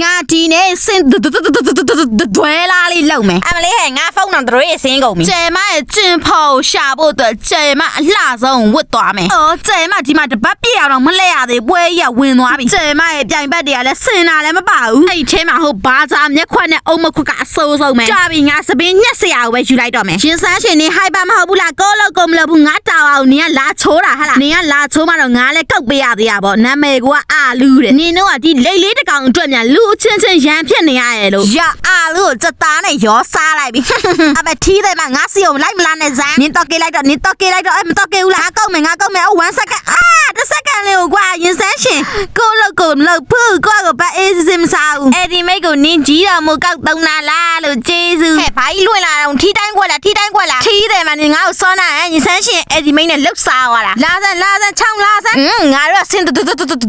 ငါဒီနေ့စင်ဒွဲလာလေးလုံမယ်အမလေးဟဲ့ငါဖုန်းတော့တို့ရဲ့စင်းကုန်ပြီကျဲမရဲ့ကျင်ဖို့ရှာဖို့အတွက်ကျဲမအလှဆုံးဝတ်သွားမယ်။အော်ကျဲမဒီမှာတပတ်ပြည့်အောင်တော့မလဲရသေးပွဲရဝင်သွားပြီ။ကျဲမရဲ့ပြိုင်ဘက်တွေကလည်းစင်တာလည်းမပါဘူး။အဲ့ဒီထဲမှာဟိုဘာသာမျက်ခွက်နဲ့အုံမခွက်ကအဆိုးဆုံးပဲ။ကြာပြီငါစပင်းညက်စရာကိုပဲယူလိုက်တော့မယ်။ရှင်စန်းရှင်နေဟိုက်ပါမဟုတ်ဘူးလားကိုလို့ကိုမလို့ဘူးငါတောက်အောင်နင်ကလာချိုးတာဟဟလား။နင်ကလာချိုးမှတော့ငါလည်းကောက်ပေးရသေးရပေါ့။နာမည်ကအာလူတဲ့။နင်တို့ကဒီလိတ်လေးတစ်ကောင်အတွက်များလူအချင်းချင်းရန်ဖြစ်နေရတယ်လို့ရအာလို့စက်သားနဲ့ရောစားလိုက်ပြီအဘထီးတယ်မငါစီကိုလိုက်မလားနဲ့ဇန်နင်တော့ကေးလိုက်တော့နင်တော့ကေးလိုက်တော့အဲ့မတော့ကေးဘူးလားငါကောက်မယ်ငါကောက်မယ်အော်1 second အာ တစ်စက္ကန့်လေးကိုကွာရင်စမ်းရှင်ကိုလို့ကိုမလို့ဖူးကိုကဘာအေးစင်မစားဘူးအဲ့ဒီမိတ်ကိုနင်ကြီးတော်မူကောက်သုံးနာလားလို့ကျေးဇူးဟဲ့ဘာကြီးလွင့်လာတော့ထီတိုင်းကွက်လားထီတိုင်းကွက်လားထီးတယ်မနင်ငါ့ကိုစောနာရင်စမ်းရှင်အဲ့ဒီမိတ်နဲ့လှုပ်စားသွားတာလာစမ်းလာစမ်းချောင်းလာစမ်းဟင်းငါတို့ဆင်းတွ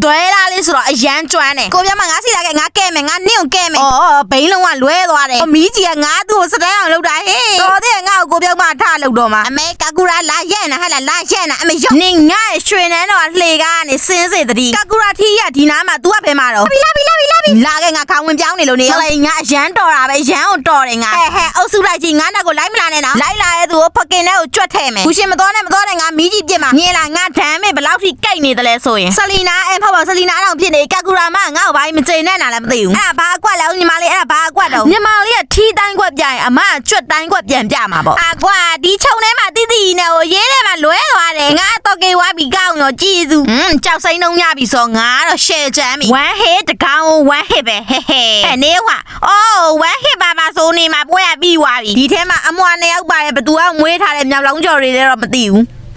တွဲလာလေးဆိုတော့အရန်ကျွမ်းတယ်ကိုပြမငါစီလာခဲ့ငါကဲမယ်ငါနင့်ကိုကဲမယ်အော်ဘိန်းလုံးကလွဲသွားတယ်မီးကြီးကငါသူ့ကိုစတဲ့အောင်လုပ်တာဟေးတော်တဲ့ငါ့ကိုကိုပြောမထလုပ် တော့မှာအမေကကူရာလာရဲ့နာဟဲ့လားလာရဲ့နာအမေရုပ်နင်ငါ့ရွှေနန်းတော့လှေကားကနေစင်းစေတည်းကကူရာထီးရဒီနားမှာ तू ကဘယ်မှာတော့လာပြီလာပြီလာပြီလာခဲ့ငါခေါင်းဝင်ပြောင်းနေလို့နေဟဲ့ငါအရန်တော်တာပဲရန်ကိုတော်တယ်ငါဟဲ့ဟဲ့အုပ်စုလိုက်ကြီးငါနောက်ကိုလိုက်မလာနဲ့နော်လိုက်လာရဲ့သူကိုဖကင်ထဲကိုကြွက်ထဲမယ်ဘူးရှင်မတော်နဲ့မတော်နဲ့ငါမီးကြီးပြစ်မှာညင်လာငါဒမ်းမေဘယ်လောက်ထိကိတ်နေတယ်လဲဆိုရင်ဆလီနာအဲဖောက်ပါဆလီနာအောင်ဖြစ်နေကကူရာမငါ့ကိုဘာမှမချိန်နဲ့နာလည်းမသိဘူးအဲ့ဒါဘာအကွက်လဲညီမလေးအဲ့ဒါဘာအကွက်တော့ညီမလေးကထီးတိုင်းကွက် ပြရင်အမကကြွက်တိုင်းကွက်ပြန်ပြမှာပေါ့အကွာဒီခြုံထဲမှာတိတိနဲ့ကိုရေးထဲမှာလွဲသွားတယ်ငါတော့ကေဝါဘီကောင်းရောကြည်စုဟွန်းကြောက်စိမ့်နှုံးရပြီဆိုငါတော့ share ချမ်းပြီ one hit တကောင် one hit ပဲဟဲဟဲအဲ့နေဟွာအော် one hit ပါပါဆိုနေမှာပွဲရပြီးသွားပြီဒီထဲမှာအမွာနှစ်ယောက်ပါတယ်ဘသူကမွေးထားတဲ့မြောက်လောင်းကြော်တွေလည်းတော့မသိဘူး